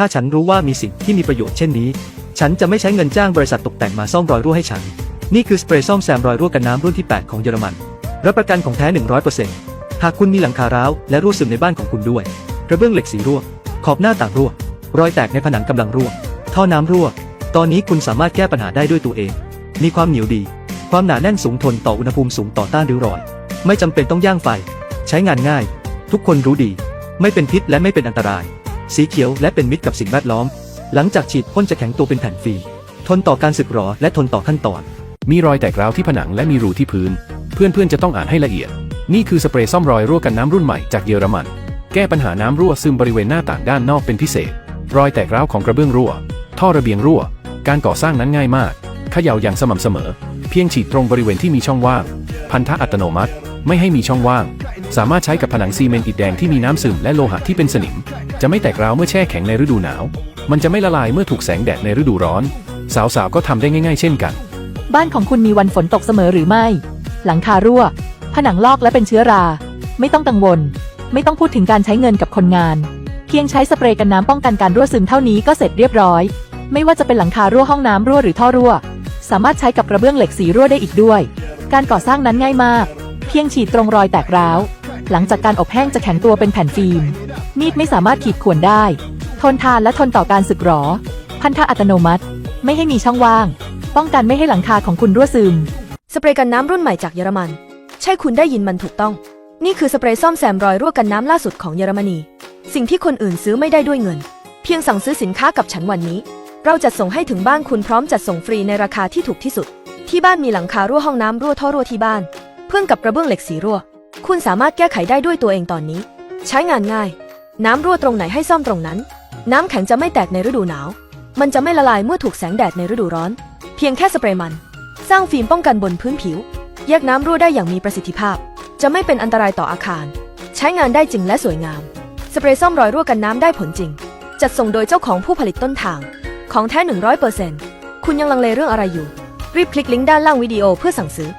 ถ้าฉันรู้ว่ามีสิ่งที่มีประโยชน์เช่นนี้ ฉันจะไม่ใช้เงินจ้างบริษัทตกแต่งมาซ่อมรอยรั่วให้ฉัน นี่คือสเปรย์ซ่อมแซมรอยรั่วกันน้ำรุ่นที่ 8 ของเยอรมัน รับประกันของแท้ 100%หากคุณมีหลังคาร้าวและรั่วซึมในบ้านของคุณด้วย กระเบื้องเหล็กสีรั่ว ขอบหน้าต่างรั่ว รอยแตกในผนังกำลังรั่ว ท่อน้ำรั่ว ตอนนี้คุณสามารถแก้ปัญหาได้ด้วยตัวเอง มีความเหนียวดี ความหนาแน่นสูงทนต่ออุณหภูมิสูงต่อต้านริ้วรอย ไม่จำเป็นต้องย่างไฟ ใช้งานง่าย ทุกคนรู้ดี ไม่เป็นพิษและไม่เป็นอันตราย สีเขียวและเป็นมิตรกับสิ่งแวดล้อม หลังจากฉีดพ่นจะแข็งตัวเป็นแผ่นฟิล์มทนต่อการสึกหรอและทนต่อขั้นตอน มีรอยแตกร้าวที่ผนังและมีรูที่พื้น เพื่อนๆจะต้องอ่านให้ละเอียด นี่คือสเปรย์ซ่อมรอยรั่วกันน้ำรุ่นใหม่จากเยอรมัน แก้ปัญหาน้ำรั่วซึมบริเวณหน้าต่างด้านนอกเป็นพิเศษ รอยแตกร้าวของกระเบื้องรั่ว ท่อระเบียงรั่ว การก่อสร้างนั้นง่ายมากเขย่าอย่างสม่ำเสมอ เพียงฉีดตรงบริเวณที่มีช่องว่าง พันธะอัตโนมัติ ไม่ให้มีช่องว่าง สามารถใช้กับผนังซีเมนต์อิฐแดงที่มีน้ำซึมและโลหะที่เป็นสนิม จะไม่แตกร้าวเมื่อแช่แข็งในฤดูหนาว มันจะไม่ละลายเมื่อถูกแสงแดดในฤดูร้อน สาวๆก็ทำได้ง่ายๆ เช่นกัน บ้านของคุณมีวันฝนตกเสมอหรือไม่ หลังคารั่ว ผนังลอกและเป็นเชื้อรา ไม่ต้องกังวล ไม่ต้องพูดถึงการใช้เงินกับคนงาน เพียงใช้สเปรย์กันน้ำป้องกันการรั่วซึมเท่านี้ก็เสร็จเรียบร้อย ไม่ว่าจะเป็นหลังคารั่วห้องน้ำรั่วหรือท่อรั่ว สามารถใช้กับกระเบื้องเหล็กสีรั่วได้อีกด้วย การก่อสร้างนั้นง่ายมาก เพียงฉีดตรงรอยแตกร้าว หลังจากการอบแห้งจะแข็งตัวเป็นแผ่นฟิล์ม มีดไม่สามารถขีดข่วนได้ ทนทานและทนต่อการสึกหรอ พันธะอัตโนมัติ ไม่ให้มีช่องว่าง ป้องกันไม่ให้หลังคาของคุณรั่วซึม สเปรย์กันน้ำรุ่นใหม่จากเยอรมัน ใช่คุณได้ยินมันถูกต้อง นี่คือสเปรย์ซ่อมแซมรอยรั่วกันน้ำล่าสุดของเยอรมนี สิ่งที่คนอื่นซื้อไม่ได้ด้วยเงิน เพียงสั่งซื้อสินค้ากับฉันวันนี้ เราจะส่งให้ถึงบ้านคุณพร้อมจัดส่งฟรีในราคาที่ถูกที่สุด ที่บ้านมีหลังคารั่วห้องน้ำรั่วท่อรั่วที่บ้าน เพื่อนกับกระเบื้องเหล็กสีรั่ว คุณสามารถแก้ไขได้ด้วยตัวเองตอนนี้ ใช้งานง่าย น้ำรั่วตรงไหนให้ซ่อมตรงนั้น น้ำแข็งจะไม่แตกในฤดูหนาว มันจะไม่ละลายเมื่อถูกแสงแดดในฤดูร้อน เพียงแค่สเปรย์มัน สร้างฟิล์มป้องกันบนพื้นผิว แยกน้ำรั่วได้อย่างมีประสิทธิภาพ จะไม่เป็นอันตรายต่ออาคาร ใช้งานได้จริงและสวยงาม สเปรย์ซ่อมรอยรั่วกันน้ำได้ผลจริง จัดส่งโดยเจ้าของผู้ผลิตต้นทาง ของแท้100%คุณยังลังเลเรื่องอะไรอยู่ รีบคลิกลิงก์ด้านล่างวิดีโอเพื่อสั่งซื้อ